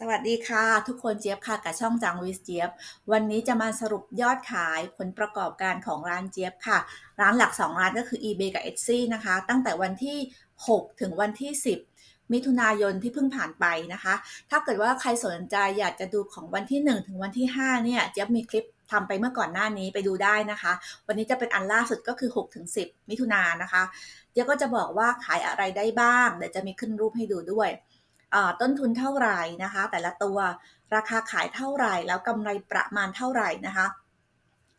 สวัสดีค่ะ ทุกคนเจี๊ยบค่ะกับช่องจังวิสเจี๊ยบ วันนี้จะมาสรุปยอดขายผลประกอบการของร้านเจี๊ยบค่ะ ร้านหลัก 2 ร้านก็คือ eBay กับ Etsy นะคะ ตั้งแต่วันที่ 6 ถึงวันที่ 10 มิถุนายนที่เพิ่งผ่านไปนะคะ ถ้าเกิดว่าใครสนใจอยากจะดูของวันที่ 1 ถึงวันที่ 5 เนี่ยเจี๊ยบมีคลิปทำไปเมื่อก่อนหน้านี้ไปดูได้นะคะ วันนี้จะเป็นอันล่าสุดก็คือ6ถึง10 มิถุนายนนะคะเจี๊ยบก็จะบอกว่าขายอะไรได้บ้าง เดี๋ยวจะมีขึ้นรูปให้ดูด้วย ต้นทุนเท่าไหร่นะคะ แต่ละตัวราคาขายเท่าไหร่ แล้วกำไรประมาณเท่าไหร่นะคะ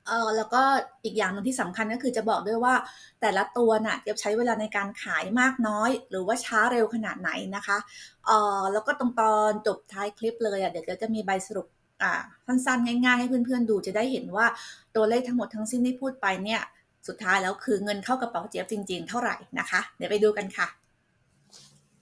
เออแล้วก็อีกอย่างหนึ่งที่สำคัญก็คือจะบอกด้วยว่าแต่ละตัวน่ะจะใช้เวลาในการขายมากน้อย หรือว่าช้าเร็วขนาดไหนนะคะเออแล้วก็ตรงตอนจบท้ายคลิปเลยอะเดี๋ยวจะมีใบสรุปอ่าสั้นๆ ง่ายๆ ให้เพื่อนๆดูจะได้เห็นว่าตัวเลขทั้งหมดทั้งสิ้นที่พูดไปเนี่ย สุดท้ายแล้วคือเงินเข้ากระเป๋าเจี๊ยบจริงๆ เท่าไหร่นะคะ เดี๋ยวไปดูกันค่ะ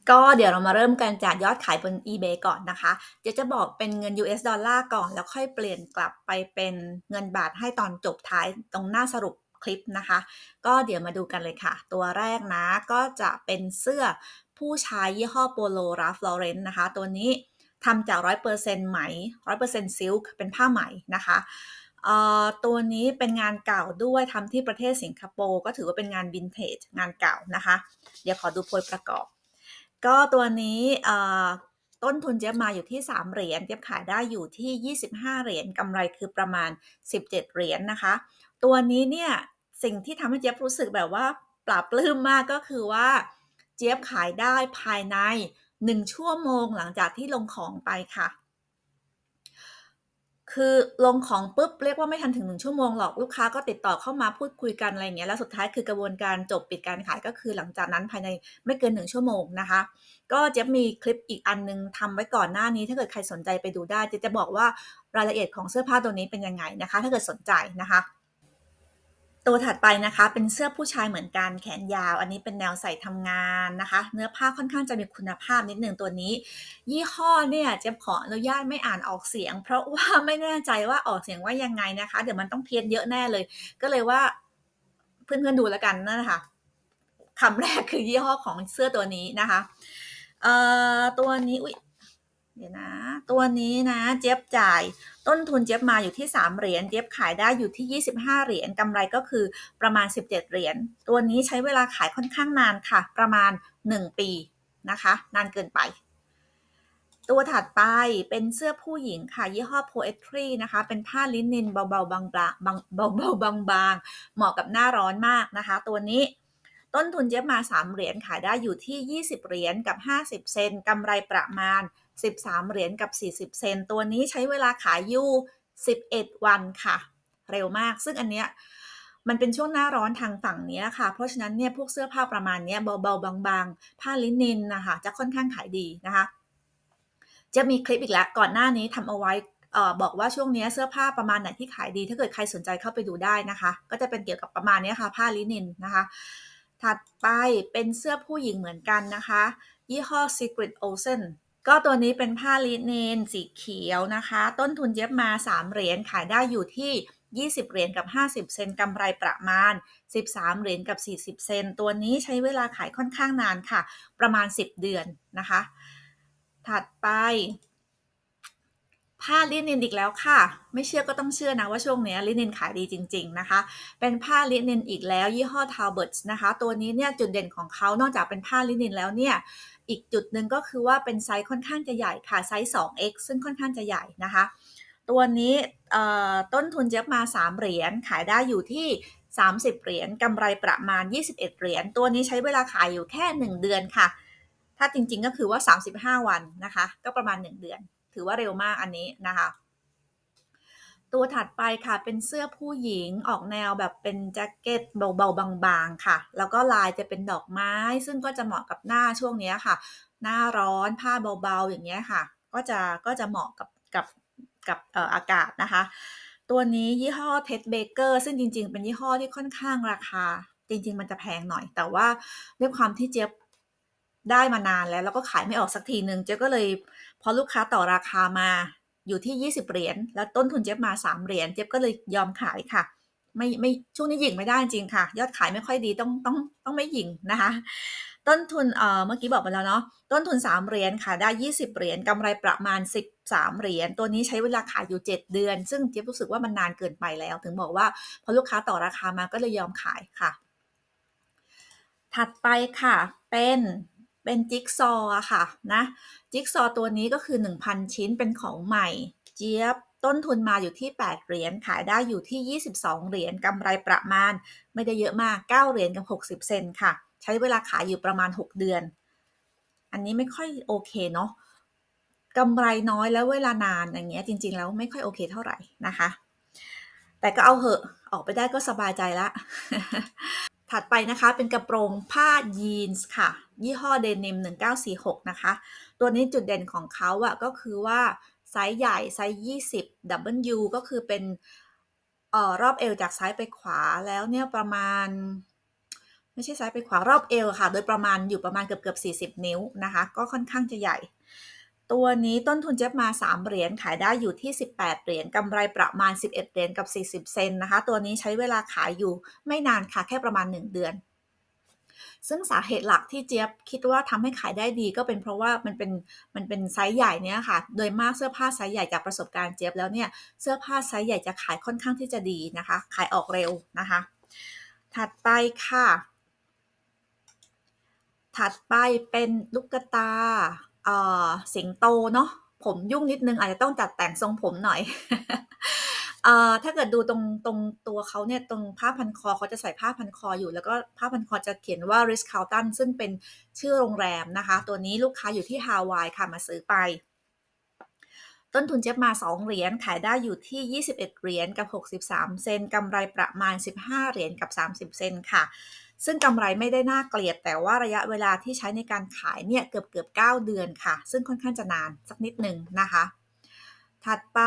ก็เดี๋ยวเรามาเริ่มกันจากยอดขายบน eBay ก่อนนะคะ เดี๋ยวจะบอกเป็นเงิน US ดอลลาร์ก่อน แล้วค่อยเปลี่ยนกลับไปเป็นเงินบาทให้ตอนจบท้ายตรงหน้าสรุปคลิปนะคะ ก็เดี๋ยวมาดูกันเลยค่ะ ตัวแรกนะก็จะเป็นเสื้อผู้ชายยี่ห้อโปโลราฟลอเรนต์นะคะ ตัวนี้ทำจาก 100%ไหม 100%ซิลค์เป็นผ้าไหมนะคะตัวนี้เป็นงานเก่าด้วยทำที่ประเทศสิงคโปร์ก็ถือว่าเป็นงานวินเทจงานเก่านะคะ เดี๋ยวขอดูโพยประกอบ ก็ตัวนี้ต้นทุนเจ๊มาอยู่ที่ 3 เหรียญเจ๊บขายได้อยู่ที่ 25 เหรียญกำไรคือประมาณ 17 เหรียญนนะคะ ตัวนี้เนี่ยสิ่งที่ทำให้เจ๊ยบรู้สึกแบบว่าปราบปลื้มมากก็คือว่า เจี๊ยบขายได้ภายใน 1 ชั่วโมงหลังจากที่ลงของไปค่ะ คือลงของปุ๊บเรียกว่าไม่ทันถึงหนึ่งชั่วโมงหรอกลูกค้าก็ติดต่อเข้ามาพูดคุยกันอะไรเงี้ยแล้วสุดท้ายคือกระบวนการจบปิดการขายก็คือหลังจากนั้นภายในไม่เกินหนึ่งชั่วโมงนะคะ ก็จะมีคลิปอีกอันนึงทำไว้ก่อนหน้านี้ ถ้าเกิดใครสนใจไปดูได้จะจะบอกว่ารายละเอียดของเสื้อผ้าตัวนี้เป็นยังไงนะคะ ถ้าเกิดสนใจนะคะ ตัวถัดไปนะคะเป็นเสื้อผู้ชายเหมือนกันแขนยาว อันนี้เป็นแนวใส่ทำงานนะคะ เนื้อผ้าค่อนข้างจะมีคุณภาพนิดนึงตัวนี้ ยี่ห้อเนี่ยเจะขออนุญาตไม่อ่านออกเสียง เพราะว่าไม่แน่ใจว่าออกเสียงว่ายังไงนะคะ เดี๋ยวมันต้องเพี้ยนเยอะแน่เลย ก็เลยว่าเพื่อนๆดูแล้วกันนะคะคำแรกคือยี่ห้อของเสื้อตัวนี้นะคะเอ่อตัวนี้อุ้ย เดี๋ยวนะ ตัวนี้นะเจี๊ยบจ่าย ต้นทุนเจี๊ยบมาอยู่ที่ 3 เหรียญเจี๊ยบขายได้อยู่ที่ 25 เหรียญกำไรก็คือประมาณ 17 เหรียญตัวนี้ใช้เวลาขายค่อนข้างนานค่ะ ประมาณ 1 ปีนะคะ นานเกินไป ตัวถัดไปเป็นเสื้อผู้หญิงค่ะ ยี่ห้อ Poetry นะคะ เป็นผ้าลินินเบาๆบางๆบางเบาๆบางๆเหมาะกับหน้าร้อนมากนะคะ ตัวนี้ต้นทุนเจี๊ยบมา 3 เหรียญขายได้อยู่ที่ 20 เหรียญกับ 50 เซนกำไรประมาณ 13 เหรียญกับ 40 เซนตัวนี้ใช้เวลาขายอยู่ 11 วันค่ะ เร็วมาก ซึ่งอันเนี้ยมันเป็นช่วงหน้าร้อนทางฝั่งนี้ค่ะ เพราะฉะนั้นเนี่ยพวกเสื้อผ้าประมาณนี้เบาๆบางๆ ผ้าลินินนะคะจะค่อนข้างขายดีนะคะ จะมีคลิปอีกแล้วก่อนหน้านี้ทำเอาไว้บอกว่าช่วงนี้เสื้อผ้าประมาณไหนที่ขายดี ถ้าเกิดใครสนใจเข้าไปดูได้นะคะ ก็จะเป็นเกี่ยวกับประมาณนี้ค่ะ ผ้าลินินนะคะ ถัดไปเป็นเสื้อผู้หญิงเหมือนกันนะคะ ยี่ห้อ Secret Ocean ก็ตัวนี้เป็นผ้าลินินสีเขียวนะคะ ต้นทุนเย็บมา 3 เหรียญขายได้อยู่ที่ 20 เหรียญกับ 50 เซนกำไรประมาณ 13 เหรียญกับ 40 เซน ตัวนี้ใช้เวลาขายค่อนข้างนานค่ะ ประมาณ 10 เดือนนะคะ ถัดไป ผ้าลินินอีกแล้วค่ะ ไม่เชื่อก็ต้องเชื่อนะว่าช่วงนี้ลินินขายดีจริง ๆนะคะ เป็นผ้าลินินอีกแล้วยี่ห้อ Talbots นะคะ ตัวนี้เนี่ยจุดเด่นของเขานอกจากเป็นผ้าลินินแล้วเนี่ยอีกจุดหนึ่งก็คือว่าเป็นไซส์ค่อนข้างจะใหญ่ค่ะไซส์ 2x ซึ่งค่อนข้างจะใหญ่นะคะ ตัวนี้ต้นทุนเจ็บมา 3 เหรียญขายได้อยู่ที่ 30 เหรียญกำไรประมาณ 21 เหรียญตัวนี้ใช้เวลาขายอยู่แค่ 1 เดือนค่ะ ถ้าจริงๆก็คือว่า 35 วันนะคะ ก็ประมาณ 1 เดือน ถือว่าเร็วมากอันนี้นะคะ ตัวถัดไปค่ะเป็นเสื้อผู้หญิงออกแนวแบบเป็นแจ็คเก็ตเบาๆบางๆค่ะ แล้วก็ลายจะเป็นดอกไม้ ซึ่งก็จะเหมาะกับหน้าช่วงนี้ค่ะ หน้าร้อนผ้าเบาๆอย่างเงี้ยค่ะ ก็จะก็จะเหมาะกับกับกับเอ่ออากาศนะคะ ตัวนี้ยี่ห้อเท็ดเบเกอร์ซึ่งจริง ๆ เป็นยี่ห้อที่ค่อนข้างราคา จริง ๆ มันจะแพงหน่อย แต่ว่าด้วยความที่เจี๊ยบได้มานานแล้ว แล้วก็ขายไม่ออกสักทีหนึ่งเจ๊ก็เลย พอลูกค้าต่อราคามาอยู่ที่ 20 เหรียญแล้วต้นทุนเจ็บมา 3 เหรียญเจ็บก็เลยยอมขายค่ะ ไม่ไม่ช่วงนี้หยิงไม่ได้จริงค่ะ ยอดขายไม่ค่อยดีต้องต้องต้องไม่หยิงนะคะ ต้นทุนเอ่อเมื่อกี้บอกไปแล้วเนาะต้นทุน 3 เหรียญขายได้ 20 เหรียญกำไรประมาณ 13 เหรียญตัวนี้ใช้เวลาขายอยู่ 7 เดือน ซึ่งเจ๊บรู้สึกว่ามันนานเกินไปแล้ว ถึงบอกว่าพอลูกค้าต่อราคามาก็เลยยอมขายค่ะ ถัดไปค่ะเป็น เป็นจิ๊กซอว์ค่ะนะจิ๊กซอว์ตัวนี้ก็คือ 1,000 ชิ้นเป็นของใหม่ เจี๊ยบต้นทุนมาอยู่ที่ 8 เหรียญขายได้อยู่ที่ 22 เหรียญกำไรประมาณ ไม่ได้เยอะมาก 9 เหรียญกับ 60 เซนค่ะ ใช้เวลาขายอยู่ประมาณ 6 เดือน อันนี้ไม่ค่อยโอเคเนาะกำไรน้อยแล้วเวลานานอย่างเงี้ยจริง ๆ แล้วไม่ค่อยโอเคเท่าไหร่นะคะ แต่ก็เอาเหอะออกไปได้ก็สบายใจละ ถัดไปนะคะเป็นกระโปรงผ้ายีนส์ค่ะ ยี่ห้อเดนิม1946 นะคะ ตัวนี้จุดเด่นของเขาอะก็คือว่า ไซส์ใหญ่ ไซส์ 20 W ก็คือเป็นออรอบเอวจากซ้ายไปขวาแล้วเนี่ยประมาณ ไม่ใช่ซ้ายไปขวารอบเอวค่ะ โดยประมาณอยู่ประมาณเกือบเกือบ40 นิ้วนะคะ ก็ค่อนข้างจะใหญ่ ตัวนี้ต้นทุนเจ็บมา 3 เหรียญขายได้อยู่ที่ 18 เหรียญกำไรประมาณ 11 เหรียญกับ 40 เซนนะคะ ตัวนี้ใช้เวลาขายอยู่ไม่นานค่ะแค่ประมาณ 1 เดือน ซึ่งสาเหตุหลักที่เจี๊ยบคิดว่าทำให้ขายได้ดีก็เป็นเพราะว่ามันเป็นมันเป็นไซส์ใหญ่เนี่ยค่ะ โดยมากเสื้อผ้าไซส์ใหญ่จากประสบการณ์เจี๊ยบแล้วเนี่ยเสื้อผ้าไซส์ใหญ่จะขายค่อนข้างที่จะดีนะคะ ขายออกเร็วนะคะ ถัดไปค่ะ ถัดไปเป็นลูกตา สิงโตเนาะผมยุ่งนิดนึงอาจจะต้องจัดแต่งทรงผมหน่อยอถ้าเกิดดูตรงตรงตัวเขาเนี่ยตรงผ้าพันคอเขาจะใส่ผ้าพันคออยู่ แล้วก็ผ้าพันคอจะเขียนว่า Ritz Carlton ซึ่งเป็นชื่อโรงแรมนะคะ ตัวนี้ลูกค้าอยู่ที่ฮาวายค่ะมาซื้อไป ต้นทุนเจ็บมา 2 เหรียญขายได้อยู่ที่ 21 เหรียญกับ 63 เซนกำไรประมาณ 15 เหรียญกับ 30 เซนค่ะ ซึ่งกำไรไม่ได้น่าเกลียด แต่ว่าระยะเวลาที่ใช้ในการขายเนี่ยเกือบเกือบ9เดือนค่ะ ซึ่งค่อนข้างจะนานสักนิดหนึ่งนะคะ ถัดไป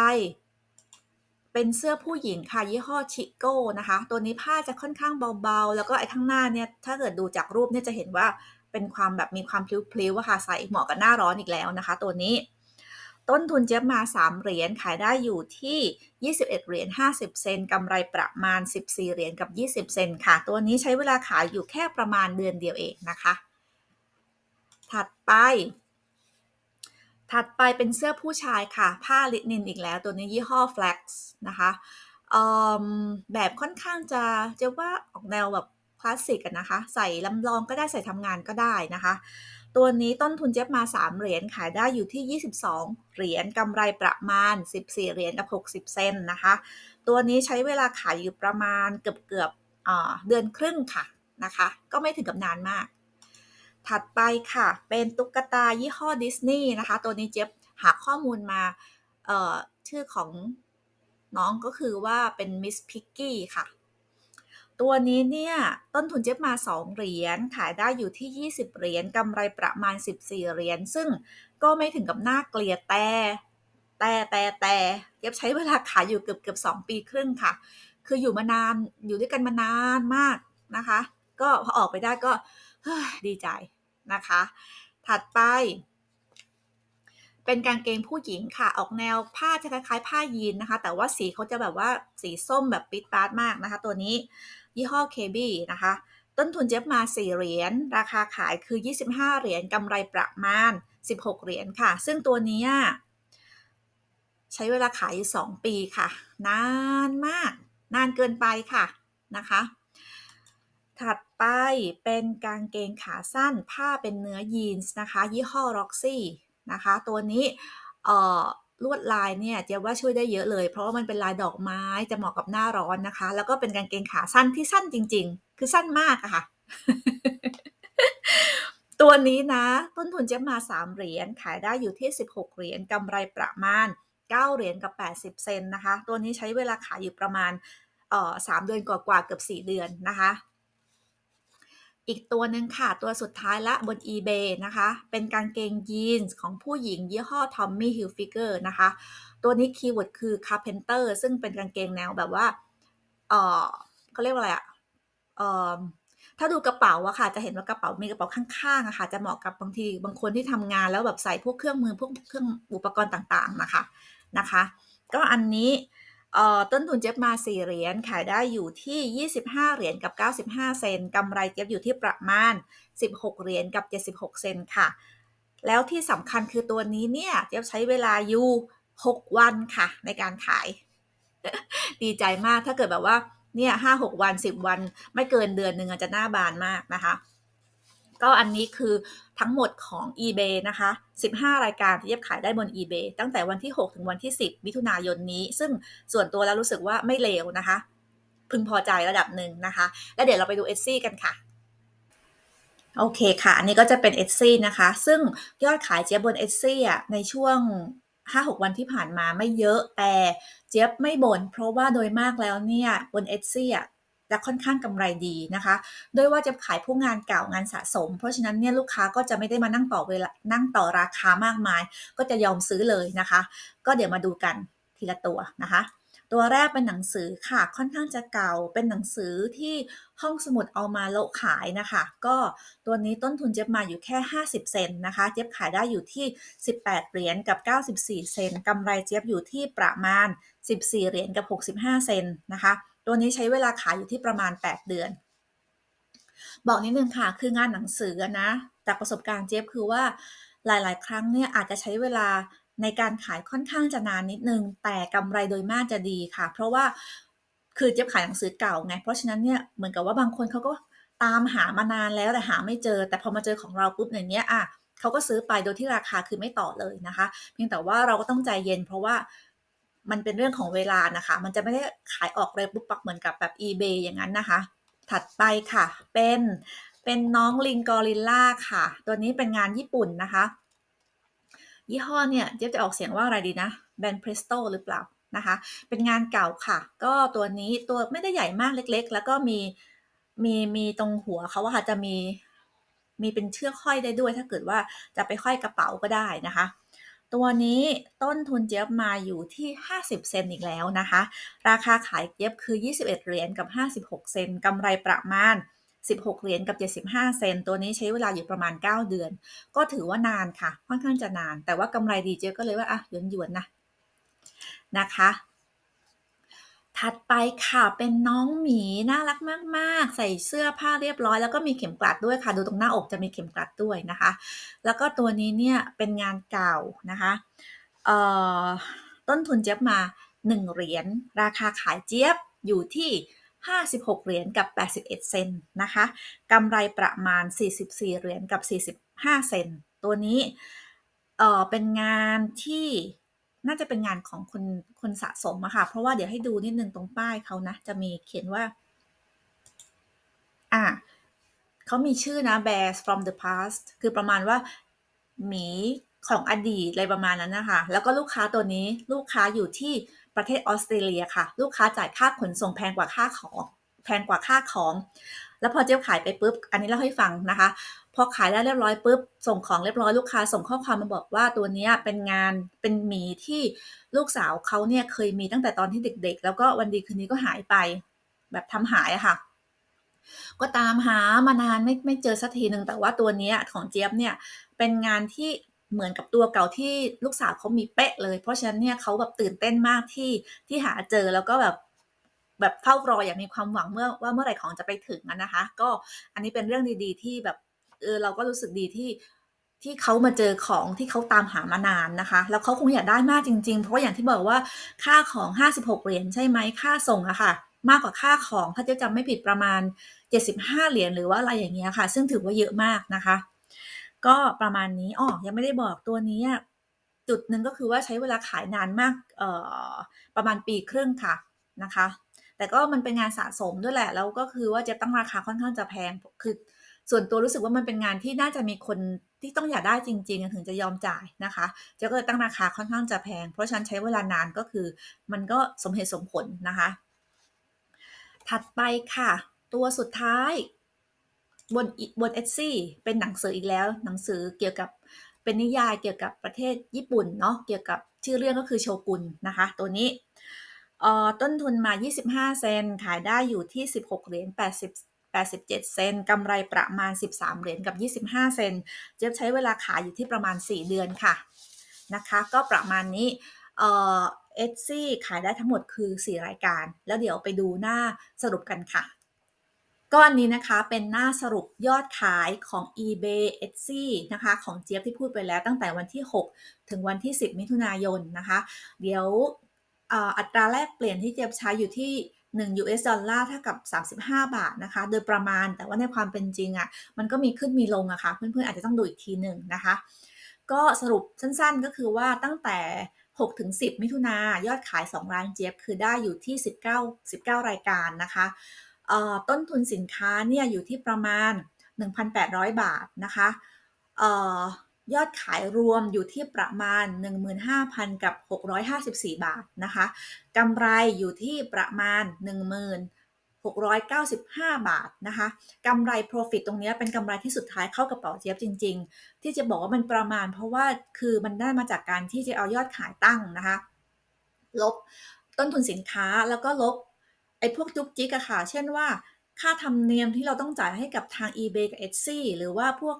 เป็นเสื้อผู้หญิงค่ะ ยี่ห้อชิโก้นะคะ ตัวนี้ผ้าจะค่อนข้างเบาๆ แล้วก็ไอ้ข้างหน้าเนี่ยถ้าเกิดดูจากรูปเนี่ยจะเห็นว่าเป็นความแบบมีความพลิ้วๆอะค่ะใส่เหมาะกับหน้าร้อนอีกแล้วนะคะ ตัวนี้ ต้นทุนเจี๊ยบมา 3 เหรียญขายได้อยู่ที่ 21 เหรียญ 50 เซนกำไรประมาณ 14 เหรียญกับ 20 เซนค่ะ ตัวนี้ใช้เวลาขายอยู่แค่ประมาณเดือนเดียวเองนะคะ ถัดไป ถัดไปเป็นเสื้อผู้ชายค่ะ ผ้าลินินอีกแล้วตัวนี้ยี่ห้อ Flex นะคะแบบค่อนข้างจะจะว่าออกแนวแบบคลาสสิกนะคะ ใส่ลำลองก็ได้ใส่ทำงานก็ได้นะคะ ตัวนี้ต้นทุนเจ็บมา 3 เหรียญขายได้อยู่ที่ 22 เหรียญกำไรประมาณ 14 เหรียญกับ 60 เซนนะคะ ตัวนี้ใช้เวลาขายอยู่ประมาณเกือบเกือบเดือนครึ่งค่ะนะคะ ก็ไม่ถึงกับนานมาก ถัดไปค่ะเป็นตุ๊กตายี่ห้อดิสนีย์นะคะ ตัวนี้เจ็บหาข้อมูลมาชื่อของน้องก็คือว่าเป็นมิสพิกกี้ค่ะ ตัวนี้เนี่ย ต้นทุนเจ็บมา 2 เหรียญขายได้อยู่ที่ 20 เหรียญกำไรประมาณ 14 เหรียญซึ่งก็ไม่ถึงกับน่าเกลียดแต่แต่แต่แต่เจ็บใช้เวลาขายอยู่เกือบเกือบสปีครึ่งค่ะ คืออยู่มานานอยู่ด้วยกันมานานมากนะคะ ก็พอออกไปได้ก็ดีใจนะคะ ถัดไป เป็นกางเกงผู้หญิงค่ะ ออกแนวผ้าจะคล้ายๆผ้ายีนนะคะ แต่ว่าสีเขาจะแบบว่าสีส้มแบบปิดปาร์ตมากนะคะ ตัวนี้ ยี่ห้อเคบีนะคะ ต้นทุนเจ็บมา 4 เหรียญ ราคาขายคือ 25 เหรียญกำไรประมาณ 16 เหรียญค่ะ ซึ่งตัวนี้ใช้เวลาขายอยู่2ปีค่ะ นานมาก นานเกินไปค่ะนะคะ ถัดไปเป็นกางเกงขาสั้นผ้าเป็นเนื้อยีนส์นะคะ ยี่ห้อ Roxy นะคะ ตัวนี้เออ ลวดลายเนี่ยเจ๊ว่าช่วยได้เยอะเลย เพราะว่ามันเป็นลายดอกไม้จะเหมาะกับหน้าร้อนนะคะ แล้วก็เป็นกางเกงขาสั้นที่สั้นจริง ๆ คือสั้นมากอะค่ะ ตัวนี้นะ ต้นทุนเจ๊มา 3 เหรียญขายได้อยู่ที่ 16 เหรียญกำไรประมาณ 9 เหรียญกับ 80 เซนนะคะ ตัวนี้ใช้เวลาขายอยู่ประมาณเอ่อ3เดือนกว่าๆเกือบ 4 เดือนนะคะ อีกตัวหนึ่งค่ะ ตัวสุดท้ายละบน eBay นะคะ เป็นกางเกงยีนส์ของผู้หญิงยี่ห้อ Tommy Hilfiger นะคะ ตัวนี้คีย์เวิร์ดคือ Carpenter ซึ่งเป็นกางเกงแนวแบบว่า เออเขาเรียกว่าอะไรอะเออถ้าดูกระเป๋าอะค่ะ จะเห็นว่ากระเป๋ามีกระเป๋าข้างๆอะค่ะ จะเหมาะกับบางทีบางคนที่ทำงานแล้วแบบใส่พวกเครื่องมือพวกเครื่องอุปกรณ์ต่างๆนะคะนะคะ ก็อันนี้ ต้นทุนเจี๊ยบมา 4 เหรียญขายได้อยู่ที่ 25 เหรียญกับ 95 เซนกำไรเจี๊ยบอยู่ที่ประมาณ 16 เหรียญกับ 76 เซนค่ะ แล้วที่สำคัญคือตัวนี้เนี่ยเจี๊ยบใช้เวลาอยู่ 6 วันค่ะ ในการขาย ดีใจมากถ้าเกิดแบบว่าเนี่ยห้าหกวันสิบวันไม่เกินเดือนหนึ่งอาจจะหน้าบานมากนะคะ ก็อันนี้คือทั้งหมดของ eBay นะคะ 15 รายการที่เย็บขายได้บน eBay ตั้งแต่วันที่ 6 ถึงวันที่ 10 มิถุนายนนี้ ซึ่งส่วนตัวแล้วรู้สึกว่าไม่เลวนะคะ พึงพอใจระดับหนึ่งนะคะ แล้วเดี๋ยวเราไปดู Etsy กันค่ะโอเคค่ะ อันนี้ก็จะเป็น Etsy นะคะ ซึ่งยอดขายเจี๊ยบบน Etsy อะในช่วง 5-6 วันที่ผ่านมาไม่เยอะแต่เจี๊ยบไม่บน่นเพราะว่าโดยมากแล้วเนี่ยบน Etsy อะ จะค่อนข้างกำไรดีนะคะโดยว่าจะขายพวกงานเก่างานสะสม เพราะฉะนั้นเนี่ยลูกค้าก็จะไม่ได้มานั่งต่อเวลานั่งต่อราคามากมาย ก็จะยอมซื้อเลยนะคะ ก็เดี๋ยวมาดูกันทีละตัวนะคะตัวแรกเป็นหนังสือค่ะ ค่อนข้างจะเก่า เป็นหนังสือที่ห้องสมุดเอามาโละขายนะคะ ก็ตัวนี้ต้นทุนเจ็บมาอยู่แค่ 50 เซนนะคะ เจ็บขายได้อยู่ที่ 18 เหรียญกับ 94 เซนกำไรเจ็บอยู่ที่ประมาณ 14 เหรียญกับ 65 เซนนะคะ ตัวนี้ใช้เวลาขายอยู่ที่ประมาณ 8 เดือน บอกนิดนึงค่ะคืองานหนังสือนะจากประสบการณ์เจฟคือว่าหลาย ๆ ครั้งเนี่ยอาจจะใช้เวลาในการขายค่อนข้างจะนานนิดนึง แต่กำไรโดยมากจะดีค่ะ เพราะว่าคือเจฟขายหนังสือเก่าไง เพราะฉะนั้นเนี่ยเหมือนกับว่าบางคนเขาก็ตามหามานานแล้วแต่หาไม่เจอ แต่พอมาเจอของเราปุ๊บอย่างเนี้ยอะเขาก็ซื้อไปโดยที่ราคาคือไม่ต่อเลยนะคะ เพียงแต่ว่าเราก็ต้องใจเย็นเพราะว่า มันเป็นเรื่องของเวลานะคะ มันจะไม่ได้ขายออกเลยปุ๊บปักเหมือนกับแบบ eBay อย่างนั้นนะคะ ถัดไปค่ะ เป็นเป็นน้องลิงกอริลล่าค่ะ ตัวนี้เป็นงานญี่ปุ่นนะคะ ยี่ห้อเนี่ยเจ๊จะออกเสียงว่าอะไรดีนะแบรนด์เพรสโตหรือเปล่านะคะ เป็นงานเก่าค่ะ ก็ตัวนี้ตัวไม่ได้ใหญ่มากเล็กๆ แล้วก็มีมีมีตรงหัวเขาว่าค่ะจะมีมีเป็นเชือกห้อยได้ด้วย ถ้าเกิดว่าจะไปห้อยกระเป๋าก็ได้นะคะ ตัวนี้ต้นทุนเจี๊ยบมาอยู่ที่ 50 เซนอีกแล้วนะคะ ราคาขายเจี๊ยบคือ 21 เหรียญกับ 56 เซนกำไรประมาณ 16 เหรียญกับ 75 เซนตัวนี้ใช้เวลาอยู่ประมาณ 9 เดือน ก็ถือว่านานค่ะ ค่อนข้างจะนาน แต่ว่ากำไรดีเจี๊ยบก็เลยว่าอะหยวนหยวนนะนะคะ ถัดไปค่ะเป็นน้องหมีน่ารักมาก ๆ ใส่เสื้อผ้าเรียบร้อย แล้วก็มีเข็มกลัดด้วยค่ะ ดูตรงหน้าอกจะมีเข็มกลัดด้วยนะคะ แล้วก็ตัวนี้เนี่ยเป็นงานเก่านะคะต้นทุนเจี๊ยบมา 1 เหรียญราคาขายเจี๊ยบอยู่ที่ 56 เหรียญกับ 81 เซนนะคะกำไรประมาณ 44 เหรียญกับ 45 เซนตัวนี้เเป็นงานที่ น่าจะเป็นงานของคนคนสะสมอะค่ะ เพราะว่าเดี๋ยวให้ดูนิดนึงตรงป้ายเขานะ จะมีเขียนว่า อ่าเขามีชื่อนะ bears from the past คือประมาณว่าหมีของอดีตอะไรประมาณนั้นนะคะ แล้วก็ลูกค้าตัวนี้ลูกค้าอยู่ที่ประเทศออสเตรเลียค่ะ ลูกค้าจ่ายค่าขนส่งแพงกว่าค่าของแพงกว่าค่าของ แล้วพอเจ๊ขายไปปุ๊บ อันนี้เล่าให้ฟังนะคะ พอขายได้เรียบร้อยปุ๊บส่งของเรียบร้อยลูกค้า ส่งข้อความมาบอกว่าตัวนี้เป็นงานเป็นหมีที่ลูกสาวเขาเนี่ยเคยมีตั้งแต่ตอนที่เด็ก ๆ แล้วก็วันดีคืนนี้ก็หายไป แบบทำหายอะค่ะ ก็ตามหามานานไม่ไม่เจอสักทีหนึ่งแต่ว่าตัวนี้ของเจี๊ยบเนี่ยเป็นงานที่เหมือนกับตัวเก่าที่ลูกสาวเขามีเป๊ะเลย เพราะฉะนั้นเนี่ยเขาแบบตื่นเต้นมากที่ที่หาเจอแล้วก็แบบแบบเฝ้ารออย่างมีความหวังเมื่อว่าเมื่อไหร่ของจะไปถึงนะคะ ก็อันนี้เป็นเรื่องดีๆ ที่แบบ เออเราก็รู้สึกดีที่ที่เขามาเจอของที่เขาตามหามานานนะคะ แล้วเขาคงอยากได้มากจริง ๆ เพราะว่าอย่างที่บอกว่าค่าของ 56 เหรียญใช่ไหมค่าส่งอะค่ะ มากกว่าค่าของถ้าเจะจำไม่ผิดประมาณ 75 เหรียญหรือว่าอะไรอย่างเงี้ยค่ะ ซึ่งถือว่าเยอะมากนะคะ ก็ประมาณนี้อ๋อยังไม่ได้บอกตัวนี้จุดหนึ่งก็คือว่าใช้เวลาขายนานมากเอ่อประมาณปีครึ่งค่ะนะคะ แต่ก็มันเป็นงานสะสมด้วยแหละแล้วก็คือว่าจะตั้งราคาค่อนข้างจะแพงคือ ส่วนตัวรู้สึกว่ามันเป็นงานที่น่าจะมีคนที่ต้องอยากได้จริง ๆ ถึงจะยอมจ่ายนะคะเจ๊ก็เลยตั้งราคาค่อนข้างจะแพง เพราะฉันใช้เวลานานก็คือ มันก็สมเหตุสมผลนะคะ ถัดไปค่ะ ตัวสุดท้ายบนบนเอซี่เป็นหนังสืออีกแล้ว หนังสือเกี่ยวกับเป็นนิยายเกี่ยวกับประเทศญี่ปุ่นเนาะเกี่ยวกับชื่อเรื่องก็คือโชกุนนะคะ ตัวนี้ต้นทุนมา 25 เซน ขายได้อยู่ที่ 16 เหรียญ 80 87 เซนกำไรประมาณ 13 เหรียญกับ 25 เซนเจ๊บใช้เวลาขายอยู่ที่ประมาณ 4 เดือนค่ะนะคะก็ประมาณนี้เอ่อ Etsy ขายได้ทั้งหมดคือ 4 รายการ แล้วเดี๋ยวไปดูหน้าสรุปกันค่ะก็อันนี้นะคะเป็นหน้าสรุปยอดขายของ eBay Etsy นะคะของเจี๊ยบที่พูดไปแล้วตั้งแต่วันที่ 6 ถึงวันที่ 10 มิถุนายนนะคะ เดี๋ยวอัตราแลกเปลี่ยนที่เจี๊ยบใช้อยู่ที่ 1 US ดอลลาร์เท่ากับ 35 บาทนะคะ โดยประมาณแต่ว่าในความเป็นจริงอะ่ะมันก็มีขึ้นมีลงอะคะ่ะเพื่อนๆอาจจะต้องดูอีกทีหนึ่งนะคะ ก็สรุปสั้นๆก็คือว่าตั้งแต่6ถึง10 มิถุนายอดขาย 2 ร้านเจี๊ยบคือได้อยู่ที่ 19 19 รายการนะคะต้นทุนสินค้าเนี่ยอยู่ที่ประมาณ 1,800 บาทนะคะ ยอดขายรวมอยู่ที่ประมาณ 15,000 กับ 654 บาทนะคะกำไรอยู่ที่ประมาณ 1695 บาทนะคะกำไร profit ตรงนี้เป็นกำไรที่สุดท้ายเข้ากระเป๋าเจี๊ยบจริง ๆ ที่จะบอกว่ามันประมาณ เพราะว่าคือมันได้มาจากการที่จะเอายอดขายตั้งนะคะลบต้นทุนสินค้าแล้วก็ลบไอ้พวกจุกจิกอะค่ะ เช่นว่า ค่าธรรมเนียมที่เราต้องจ่ายให้กับทาง eBay กับ Etsy หรือว่าพวก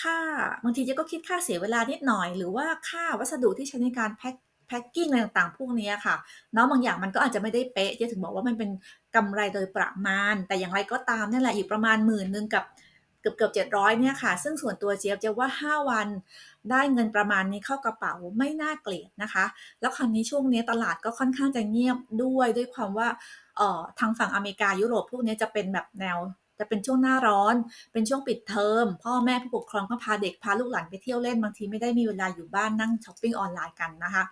ค่าบางทีเจ๊ก็คิดค่าเสียเวลานิดหน่อย หรือว่าค่าวัสดุที่ใช้ในการแพ็คแพ็คกิ้งอะไรต่างๆ พวกนี้ค่ะเนาะบางอย่างมันก็อาจจะไม่ได้เป๊ะเจ๊ถึงบอกว่ามันเป็นกำไรโดยประมาณ แต่อย่างไรก็ตามนี่แหละอยู่ประมาณหมื่นหนึ่งกับเกือบเกือบเจ็ดร้อยเนี่ยค่ะ ซึ่งส่วนตัวเจี๊ยบจะว่า 5 วันได้เงินประมาณนี้เข้ากระเป๋าไม่น่าเกลียดนะคะ แล้วคราวนี้ช่วงนี้ตลาดก็ค่อนข้างจะเงียบด้วยด้วยความว่าเอ่อทางฝั่งอเมริกายุโรปพวกนี้จะเป็นแบบแนว จะเป็นช่วงหน้าร้อน เป็นช่วงปิดเทอม พ่อแม่ผู้ปกครองก็พาเด็กพาลูกหลานไปเที่ยวเล่นบางทีไม่ได้มีเวลาอยู่บ้านนั่งช้อปปิ้งออนไลน์กันนะคะ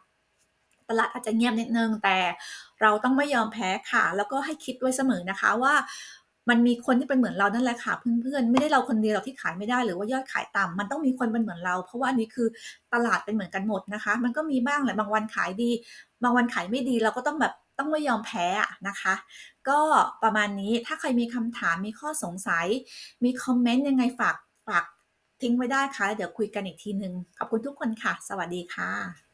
ตลาดอาจจะเงียบนิดนึงแต่เราต้องไม่ยอมแพ้ค่ะ แล้วก็ให้คิดไว้เสมอนะคะว่ามันมีคนที่เป็นเหมือนเรานั่นแหละค่ะเพื่อนๆ ไม่ได้เราคนเดียวที่ขายไม่ได้หรือว่ายอดขายต่ำมันต้องมีคนเป็นเหมือนเรา เพราะว่าอันนี้คือตลาดเป็นเหมือนกันหมดนะคะ มันก็มีบ้างแหละบางวันขายดี บางวันขายไม่ดีเราก็ต้องแบบ ต้องไม่ยอมแพ้นะคะ ก็ประมาณนี้ถ้าใครมีคำถามมีข้อสงสัย มีคอมเมนต์ยังไงฝากฝากทิ้งไว้ได้ค่ะ เดี๋ยวคุยกันอีกทีนึง ขอบคุณทุกคนค่ะ สวัสดีค่ะ